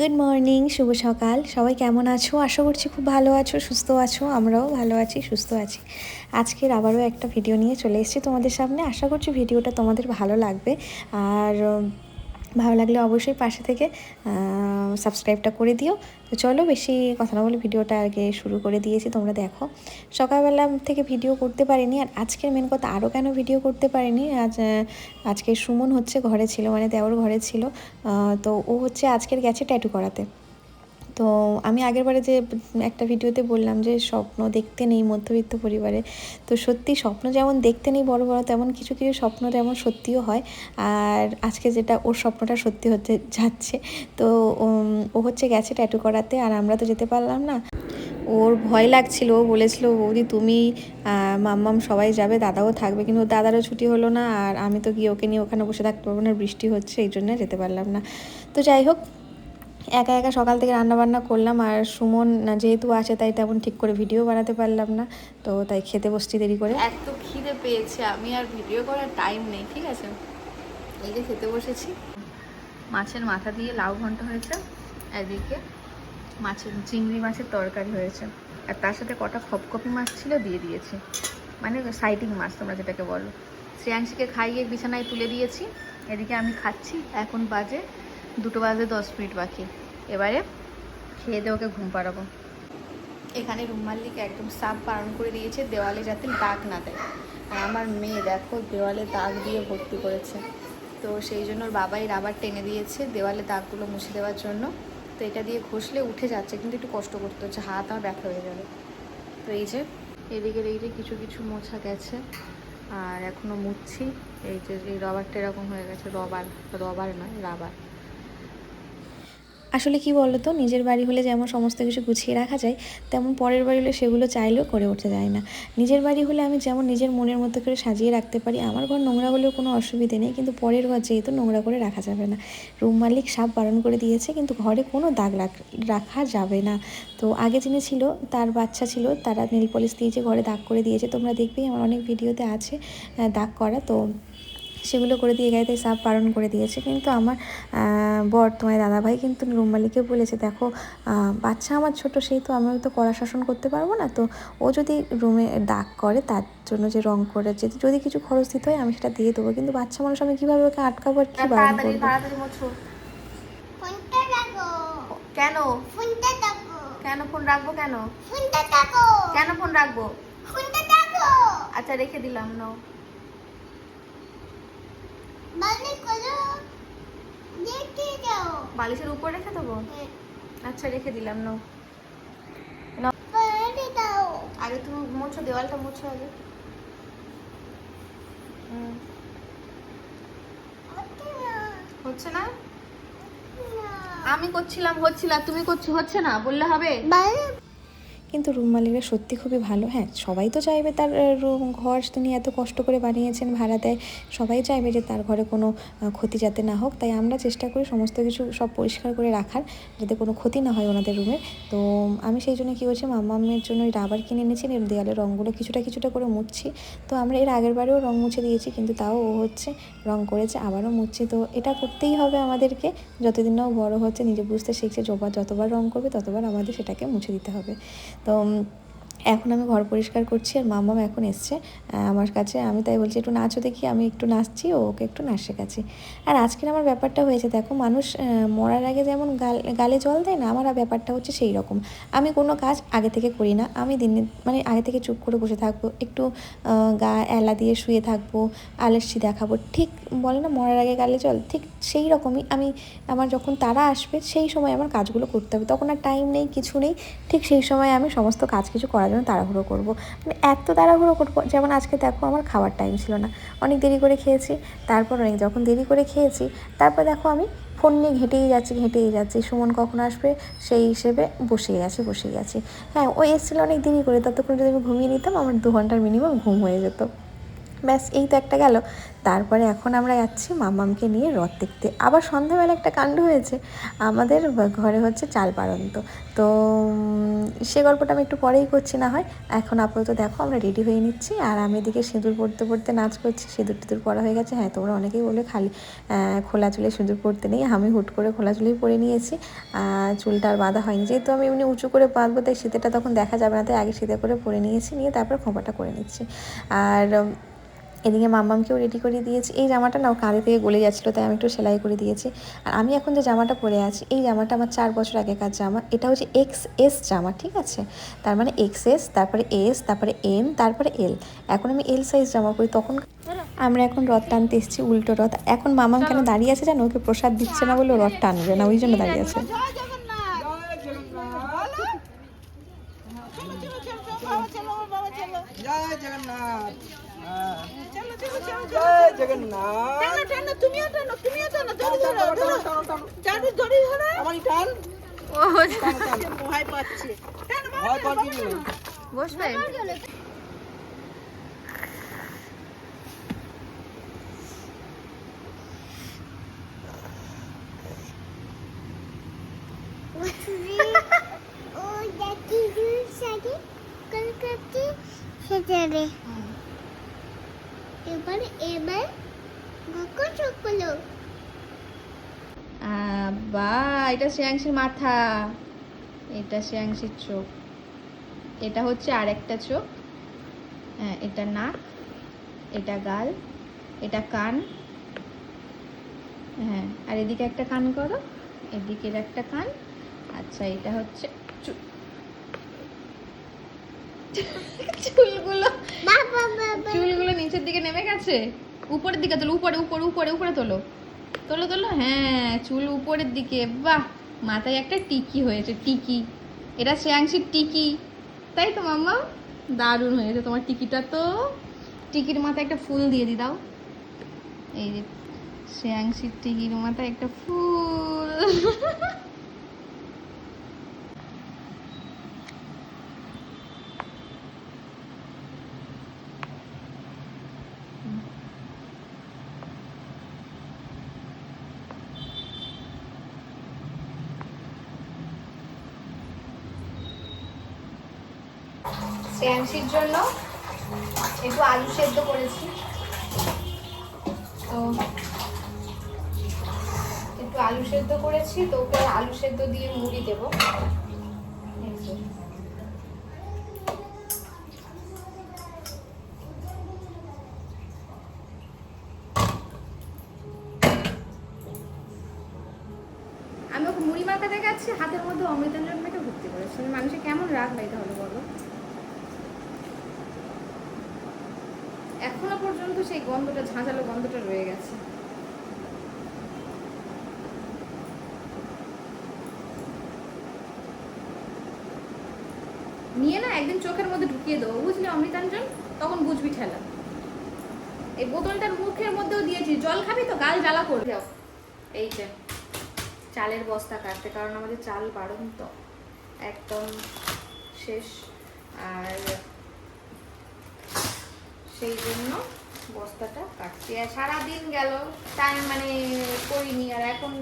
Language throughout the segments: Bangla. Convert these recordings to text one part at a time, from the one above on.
গুড মর্নিং শুভ সকাল। সবাই কেমন আছো? আশা করছি খুব ভালো আছো, সুস্থ আছো। আমরাও ভালো আছি, সুস্থ আছি। আজকের আবারও একটা ভিডিও নিয়ে চলে এসেছি তোমাদের সামনে। আশা করছি ভিডিওটা তোমাদের ভালো লাগবে। আর ভালো লাগলে অবশ্যই পাশে থেকে সাবস্ক্রাইবটা করে দিও। তো চলো বেশি কথা না বলে ভিডিওটা আগে শুরু করে দিয়েছি, তোমরা দেখো। সকালবেলা থেকে ভিডিও করতে পারিনি আর আজকের মেন কথা আরও কেন ভিডিও করতে পারিনি? আজ আজকে সুমন হচ্ছে ঘরে ছিল মানে দেওর ঘরে ছিল। তো ও হচ্ছে আজকের গেছে ট্যাটু করাতে। তো আমি আগেরবারে যে একটা ভিডিওতে বললাম যে স্বপ্ন দেখতে নেই মধ্যবিত্ত পরিবারে। তো সত্যি স্বপ্ন যেমন দেখতে নেই বড় বড়, তেমন কিছু কিছু স্বপ্ন তেমন সত্যিও হয়। আর আজকে যেটা ওর স্বপ্নটা সত্যি হতে যাচ্ছে, তো ও হচ্ছে গেছে ট্যাটু করাতে আর আমরা তো যেতে পারলাম না। ওর ভয় লাগছিল, ও বলেছিল, বৌদি, তুমি মাম্মাম সবাই যাবে, দাদাও থাকবে। কিন্তু দাদারও ছুটি হলো না, আর আমি তো গিয়ে ওকে নিয়ে ওখানে বসে থাকতে পারব না, বৃষ্টি হচ্ছে, এই জন্য যেতে পারলাম না। তো যাই হোক একা একা সকাল থেকে রান্না বান্না করলাম আর সুমন যেহেতু আছে তাই তেমন ঠিক করে ভিডিও বানাতে পারলাম না, তো তাই খেতে বসছি দেরি করে। এত খিদে পেয়েছে, আমি আর ভিডিও করার টাইম নেই, ঠিক আছে? এই যে খেতে বসেছি। মাছের মাথা দিয়ে লাউ ঘন্ট হয়েছে, এদিকে মাছের, চিংড়ি মাছের তরকারি হয়েছে। আর তার সাথে কটা খপকপি মাছ ছিল, দিয়ে দিয়েছি। মানে সাইটিং মাছ, তোমরা যেটাকে বলো। শ্রেয়াংশীকে খাইয়ে বিছানায় তুলে দিয়েছি। এদিকে আমি খাচ্ছি, এখন বাজে দুটো বাজে দশ মিনিট বাকি। এবারে খেয়ে দিয়ে ওকে ঘুম পাড়াবো। এখানে রুম মালিক একদম সাপ বারণ করে দিয়েছে, দেওয়ালে যাতে দাগ না দেয়। আর আমার মেয়ে দেখো, দেওয়ালে দাগ দিয়ে ভর্তি করেছে। তো সেই জন্য ওর বাবাই রাবার টেনে দিয়েছে দেওয়ালে দাগগুলো মুছে দেওয়ার জন্য। তো এটা দিয়ে ঘষলে উঠে যাচ্ছে, কিন্তু একটু কষ্ট করতে হচ্ছে, হাত আমার ব্যথা হয়ে যাবে। তো এই যে এদিকে এই যে কিছু কিছু মোছা গেছে, আর এখনও মুছছি। এই যে, এই রবারটা এরকম হয়ে গেছে রবার রবার নয় রাবার আসলে কি বলতো, নিজের বাড়ি হলে যেমন সমস্ত কিছু গুছিয়ে রাখা যায়, তেমন পরের বাড়ি হলে সেগুলো চাইলেও করে ওঠা যায় না। নিজের বাড়ি হলে আমি যেমন নিজের মনের মতো করে সাজিয়ে রাখতে পারি, আমার ঘর নোংরা হলেও কোনো অসুবিধে নেই, কিন্তু পরের ঘর যেহেতু নোংরা করে রাখা যাবে না। রুম মালিক সাপ বারণ করে দিয়েছে, কিন্তু ঘরে কোনো দাগ রাখ- রাখা যাবে না। তো আগে যিনি ছিল, তার বাচ্চা ছিল, তারা নীল পলিশ দিয়েছে, ঘরে দাগ করে দিয়েছে। তোমরা দেখবেই আমার অনেক ভিডিওতে আছে দাগ করা। তো সেগুলো করে দিয়ে গাইতে সাপ পালন করে দিয়েছে। কিন্তু আমার বর তোমার দাদাভাই কিন্তু রুম মালিককে বলেছে দেখো বাচ্চা আমার ছোট সেই তো আমি তো কড়া শাসন করতে পারব না। তো ও যদি রুমে দাগ করে তার জন্য যে রং করে যে যদি কিছু খরচ দিতে হয় আমি সেটা দিয়ে দেবো। কিন্তু বাচ্চা মানুষ আমি কীভাবে ওকে আটকাবো আর কী বারণ করব? কেন? ফোনটা রাখো। কেন ফোন রাখব কেন? ফোনটা রাখো। কেন ফোন রাখব? ফোনটা রাখো। আচ্ছা রেখে দিলাম নাও। বালিশের উপর রেখে দেবো? আচ্ছা রেখে দিলাম নাও। আগে তুমি মোছো দেওয়ালটা মোছো আগে। হচ্ছে না। আমি করছিলাম হচ্ছিল তুমি করছ হচ্ছে না বললে হবে? কিন্তু রুম মালিকরা সত্যি খুবই ভালো। হ্যাঁ সবাই তো চাইবে তার রুম, ঘর তিনি এত কষ্ট করে বানিয়েছেন ভাড়া দেয় সবাই চাইবে যে তার ঘরে কোনো ক্ষতি যাতে না হোক। তাই আমরা চেষ্টা করি সমস্ত কিছু সব পরিষ্কার করে রাখার, যাতে কোনো ক্ষতি না হয় ওনাদের রুমে। তো আমি সেই জন্য কী করছি মাম্মামের জন্য ওই রাবার কিনে এনেছি, এর দেওয়ালের রঙগুলো কিছুটা কিছুটা করে মুছছি। তো আমরা এর আগের বারেও রঙ মুছে দিয়েছি, কিন্তু তাও ও হচ্ছে রঙ করেছে, আবারও মুছছি। তো এটা করতেই হবে আমাদেরকে, যতদিন না ও বড় হচ্ছে, নিজে বুঝতে শিখছে যতবার রঙ করবে, ততবার আমাদের সেটাকে মুছে দিতে হবে। তো উম, এখন আমি ঘর পরিষ্কার করছি আর মাম্মাম এখন এসছে আমার কাছে। আমি তাই বলছি, একটু নাচো দেখি, আমি একটু নাচছি, ও ওকে একটু নাচ শেখাচ্ছি। আর আজকের আমার ব্যাপারটা হয়েছে, দেখো, মানুষ মরার আগে যেমন গাল, গালে জল দেয় না, আমার ব্যাপারটা হচ্ছে সেই রকম। আমি কোনো কাজ আগে থেকে করি না, আমি দিনে মানে আগে থেকে চুপ করে বসে থাকব, একটু গা এলা দিয়ে শুয়ে থাকব আলস্যি দেখাবো, ঠিক বলে না, মরার আগে গালে জল, ঠিক সেই রকমই আমি, আমার যখন তারা আসবে, সেই সময় আমার কাজগুলো করতে হবে। তখন আর টাইম নেই, কিছু নেই, ঠিক সেই সময় আমি সমস্ত কাজ কিছু করার জন্য তাড়াহুড়ো করব। মানে এত তাড়াহুড়ো করব, যেমন আজকে দেখো আমার খাবার টাইম ছিল না। অনেক দেরি করে খেয়েছি, তারপর অনেক, যখন দেরি করে খেয়েছি, তারপর দেখো আমি ফোন নিয়ে ঘেঁটেই যাচ্ছি ঘেঁটেই যাচ্ছি। সুমন কখন আসবে সেই হিসেবে বসেই আছি বসেই আছি। হ্যাঁ ও এসেছিল অনেক দেরি করে, ততক্ষণ যদি আমি ঘুমিয়ে নিতাম, আমার দু ঘণ্টার মিনিমাম ঘুম হয়ে যেত। ব্যাস, এই তো একটা গেল। তারপরে এখন আমরা যাচ্ছি মামামকে নিয়ে রথ দেখতে। আবার সন্ধ্যাবেলা একটা কাণ্ড হয়েছে। আমাদের ঘরে হচ্ছে চাল পারন্ত। তো সে গল্পটা আমি একটু পরেই করছি না হয়। এখন আপাতত দেখো, আমরা রেডি হয়ে নিচ্ছি। আর আমি এদিকে সিঁদুর পড়তে পড়তে নাচ করছি। সিঁদুর টিঁদুর পরা হয়ে গেছে। হ্যাঁ তোমরা অনেকেই বলে খালি খোলা চুলে সিঁদুর পড়তে নেই। আমি হুট করে খোলা চুলেই পরে নিয়েছি। চুলটা আর বাঁধা হয়নি। যেহেতু আমি এমনি উঁচু করে বাঁধবো, তাই শীতেটা তখন দেখা যাবে না। তাই আগে শীতে করে পরে নিয়েছি। নিয়ে তারপর খোঁপাটা করে নিচ্ছি। আর এদিকে মাম্মামকেও রেডি করে দিয়েছি। এই জামাটা না ও কাঁধে থেকে গলে যাচ্ছিল তাই আমি একটু সেলাই করে দিয়েছি। আর আমি এখন যে জামাটা পরে আছি এই জামাটা আমার চার বছর আগেকার জামা। এটা হচ্ছে এক্স এস জামা ঠিক আছে? তার মানে এক্স এস তারপরে এস তারপরে এম তারপরে এল এখন আমি এল সাইজ জামা পরি তখন আমরা এখন রথ টানতে এসেছি উল্টো রথ। এখন মামাম কেন দাঁড়িয়ে আছে জানো? ওকে প্রসাদ দিচ্ছে না বলে রথ টানবে না ওই জন্য দাঁড়িয়ে আছে। জয় জগন্নাথ। বসবে ও দেখি সাথে কলকাতা সেটারে এবার এবার গকো চকলো বা এটা শ্রেয়াংশীর মাথা। এটা শ্রেয়াংশীর চোখ। এটা হচ্ছে আরেকটা চোখ। হ্যাঁ এটা নাক এটা গাল এটা কান। হ্যাঁ আর এদিকে একটা কান করো। এদিকের একটা কান। আচ্ছা এটা হচ্ছে চুলগুলো বাবা বাবা। চুলগুলো নিচের দিকে নেমে গেছে? উপরের দিকে তোলো উপরে উপরে উপরে উপরে তোলো। তোলো তোলো। হ্যাঁ চুল উপরের দিকে। বাহ, মাথায় একটা টিকি হয়েছে, টিকি। এটা শ্রেয়াংশীর টিকি। তাই তো, মাম্মা? দারুণ হয়েছে তোমার টিকিটা তো। টিকির মাথায় একটা ফুল দিয়ে দি, দাও। এই যে, শ্রেয়াংশীর টিকির মাথায় একটা ফুল। শ্রেয়াংশীর জন্য একটু আলু সেদ্ধ করেছি। তো একটু আলু সেদ্ধ করেছি, তো ওকে আলু সেদ্ধ দিয়ে মুড়ি দেবো। আমি ওকে মুড়ি মাখাতে গেছি হাতের মধ্যে অমৃতাঞ্জন মেখে ভর্তি করেছি মানুষের কেমন রাগ হয় তাহলে বলো? এখনও পর্যন্ত সেই গন্ধটা, ঝাঁঝালো গন্ধটা রয়ে গেছে। নিয়ে না একদিন চোখের মধ্যে ঢুকিয়ে দেবো। বুঝলি অমৃতাঞ্জন? তখন বুঝবি ঠেলা। এই বোতলটার মুখের মধ্যেও দিয়েছি। জল খাবি তো? গাল জ্বালা করবে। যাও। এই যে, চালের বস্তা কাটতে। কারণ আমাদের চাল বারণ তো একদম শেষ। আর সেই জন্য বস্তাটা কাটছি। আর সারাদিন গেল টাইম মানে করিনি। আর এখন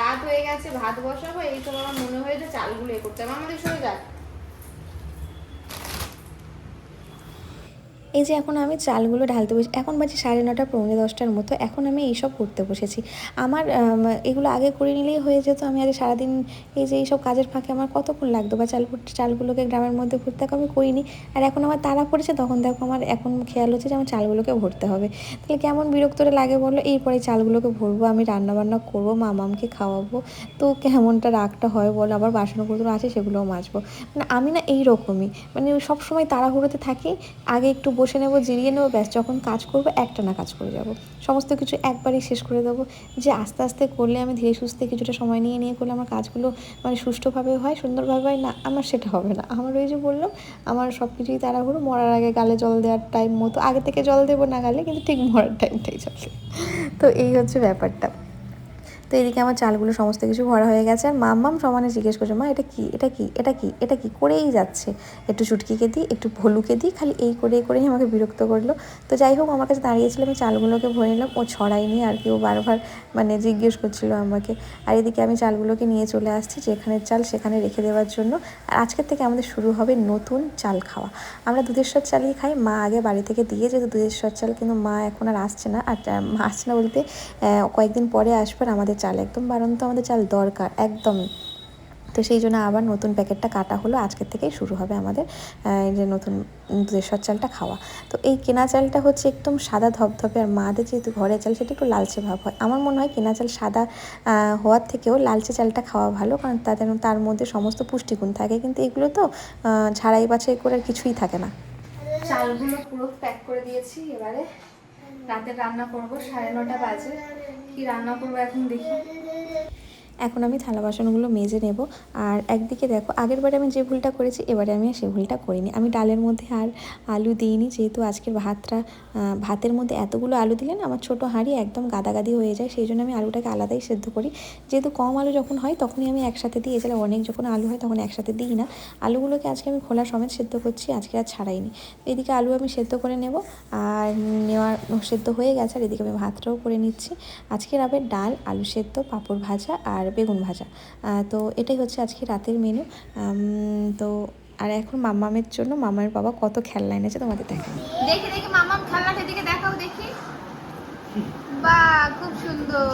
রাত হয়ে গেছে, ভাত বসাবো, এই সব আমার মনে হয়েছে চালগুলো এ করতে হবে। আমাদের সরে যাক। এই যে এখন আমি চালগুলো ঢালতে বসে, এখন বাজে সাড়ে নটা, পৌনে দশটার মতো, এখন আমি এইসব করতে বসেছি। আমার এগুলো আগে করে নিলেই হয়ে যেত, আমি আগে সারাদিন এই যে এইসব কাজের ফাঁকে আমার কতক্ষণ লাগতো বা চাল চালগুলোকে গ্রামের মধ্যে ভরতে আমি করিনি। আর এখন আমার তাড়া পড়েছে, তখন দেখো আমার এখন খেয়াল হচ্ছে যে আমার চালগুলোকে ভরতে হবে। তাহলে কেমন বিরক্তটা লাগে বলো, এরপরে চালগুলোকে ভরবো, আমি রান্না বান্না করব, মামামকে খাওয়াবো, তো কেমনটা রাগটা হয় বলো, আবার বাসন বাসনপত্র আছে সেগুলোও মাজবো। মানে আমি না এই রকমই মানে সব সময় তাড়াহুড়োতে থাকি, আগে একটু বসে নেব, জিরিয়ে নেব, ব্যাস, যখন কাজ করব একটা না কাজ করে যাব। সমস্ত কিছু একবারই শেষ করে দেবো। যে আস্তে আস্তে করলে আমি ধীরে সুস্থে কিছুটা সময় নিয়ে নিয়ে করলে আমার কাজগুলো মানে সুষ্ঠুভাবে হয়, সুন্দরভাবে হয়, না, আমার সেটা হবে না। আমার ওই যে বললাম, আমার সব কিছুই তাড়াহুড়ো, মরার আগে গালে জল দেওয়ার টাইম মতো, আগে থেকে জল দেবো না গালে, কিন্তু ঠিক মরার টাইমটাই চলে। তো এই হচ্ছে ব্যাপারটা। তো এদিকে আমার চালগুলো সমস্ত কিছু ভরা হয়ে গেছে। আর মাম্মাম সমানে জিজ্ঞেস করছে, মা, এটা কি? এটা কি? এটা কি? এটা কি? করেই যাচ্ছে। একটু চুটকিকে দিই, একটু ভলুকে দিই, খালি এই করে করেই আমাকে বিরক্ত করল। তো যাই হোক, আমার কাছে দাঁড়িয়েছিল, আমি চালগুলোকে ভরে নিলাম। ও ছড়াইনি আর কি, ও বারবার মানে জিজ্ঞেস করছিল আমাকে। আর এদিকে আমি চালগুলোকে নিয়ে চলে আসছি যেখানের চাল সেখানে রেখে দেওয়ার জন্য। আর আজকের থেকে আমাদের শুরু হবে নতুন চাল খাওয়া। আমরা দুধের দুধেশ্বর চালই খাই, মা আগে বাড়ি থেকে দিয়ে যেত দুধেশ্বর চাল কিন্তু মা এখন আর আসছে না। আর আসছে না বলতে কয়েকদিন পরে আসবার আমাদের চাল, একদম বারন্ত আমাদের চাল দরকার, একদমই। তো সেই জন্য আবার নতুন প্যাকেটটা কাটা হলো আজকের থেকেই শুরু হবে আমাদের যে নতুন দুধেশ্বর চালটা খাওয়া। তো এই কেনা চালটা হচ্ছে একদম সাদা ধপধপে, আর মাদের যেহেতু ঘরের চাল, সেটা একটু লালচে ভাব হয়। আমার মনে হয় কেনা চাল সাদা হওয়ার থেকেও লালচে চালটা খাওয়া ভালো, কারণ তাদের তার মধ্যে সমস্ত পুষ্টিগুণ থাকে। কিন্তু এগুলো তো ঝাড়াই বাছাই করে কিছুই থাকে না। চালগুলো পুরো প্যাক করে দিয়েছি, এবারে রাতে রান্না করব, সাড়ে নটা বাজে। কি রান্না করব এখন দেখি। এখন আমি থালা বাসনগুলো মেজে নেব। আর একদিকে দেখো, আগের বারে আমি যে ভুলটা করেছি, এবারে আমি সেই ভুলটা করিনি। আমি ডালের মধ্যে আর আলু দিইনি, যেহেতু আজকের ভাতটা ভাতের মধ্যে এতগুলো আলু দিলে না, আমার ছোটো হাঁড়ি একদম গাদাগাদি হয়ে যায়, সেই জন্য আমি আলুটাকে আলাদাই সেদ্ধ করি। যেহেতু কম আলু যখন হয়, তখনই আমি একসাথে দিই। এছাড়া অনেক যখন আলু হয়, তখন একসাথে দিই না। আলুগুলোকে আজকে আমি খোলা সমেত সেদ্ধ করছি, আজকে আর ছাড়াইনি। এদিকে আলু আমি সেদ্ধ করে নেব, আর নেওয়ার, সেদ্ধ হয়ে গেছে, আর এদিকে আমি ভাতটাও করে নিচ্ছি। আজকের আবার ডাল, আলু সেদ্ধ, পাঁপড় ভাজা, আর বেগুন ভাজা। তো এটাই হচ্ছে আজকে রাতের মেনু তো আর এখন মামামের জন্য মামার বাবা কত খেলনা এনেছে তোমাদের দেখা দেখি দেখি মামাম খেলনাটা দিকে দেখাও দেখি। বাহ খুব সুন্দর।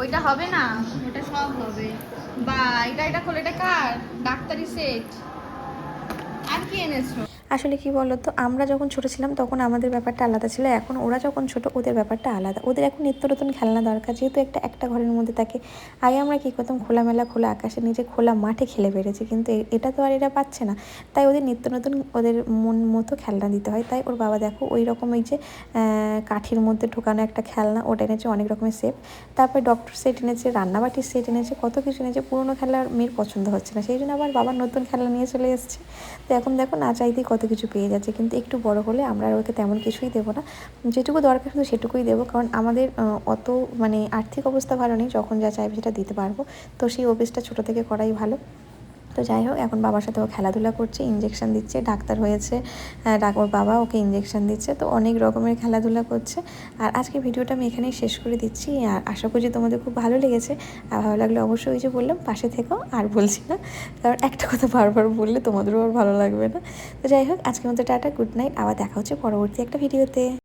ওইটা হবে না? ওটা সব হবে। বা, এটা এটা খোলে, এটা কার? ডাক্তারি সেট আর কি এনেছো? আসলে কি বলতো, আমরা যখন ছোট ছিলাম তখন আমাদের ব্যাপারটা আলাদা ছিল, এখন ওরা যখন ছোট ওদের ব্যাপারটা আলাদা। ওদের এখন নিত্য নতুন খেলনা দরকার, যেহেতু একটা একটা ঘরের মধ্যে থাকে। আগে আমরা কী করতাম, খোলামেলা খোলা আকাশের নিচে খোলা মাঠে খেলে বেড়েছি, কিন্তু এটা তো আর এরা পাচ্ছে না। তাই ওদের নিত্য নতুন ওদের মন মতো খেলনা দিতে হয়। তাই ওর বাবা দেখো ওই রকম ওই যে কাঠির মধ্যে ঢোকানো একটা খেলনা, ওটা এনেছে অনেক রকমের সেট তারপরে ডক্টর সেট এনেছে, রান্নাবাটির সেট এনেছে, কত কিছু এনেছে, পুরোনো খেলার মেয়ের পছন্দ হচ্ছে না। সেই জন্য আবার বাবার নতুন খেলনা নিয়ে চলে এসেছে। তো এখন দেখো না চাইতেই কত কিছু পেয়ে যাচ্ছে, কিন্তু একটু বড় হলে আমরা আর ওকে তেমন কিছুই দেবো না। যেটুকু দরকার শুধু সেটুকুই দেবো, কারণ আমাদের অত মানে আর্থিক অবস্থা ভালো নেই, যখন যা চাইবে সেটা দিতে পারব। তো সেই অফিসটা ছোটো থেকে করাই ভালো। তো যাই হোক, এখন বাবার সাথে ও খেলাধুলা করছে ইঞ্জেকশন দিচ্ছে, ডাক্তার হয়েছে ওর বাবা ওকে ইঞ্জেকশন দিচ্ছে, তো অনেক রকমের খেলাধুলা করছে। আর আজকে ভিডিওটা আমি এখানেই শেষ করে দিচ্ছি, আর আশা করছি তোমাদের খুব ভালো লেগেছে। আর ভালো লাগলে অবশ্যই ওই যে বললাম, পাশে থেকেও আর বলছি না, কারণ একটা কথা বারবার বললে তোমাদেরও আর ভালো লাগবে না। তো যাই হোক, আজকের মতো টাটা গুড নাইট আবার দেখা হচ্ছে পরবর্তী একটা ভিডিওতে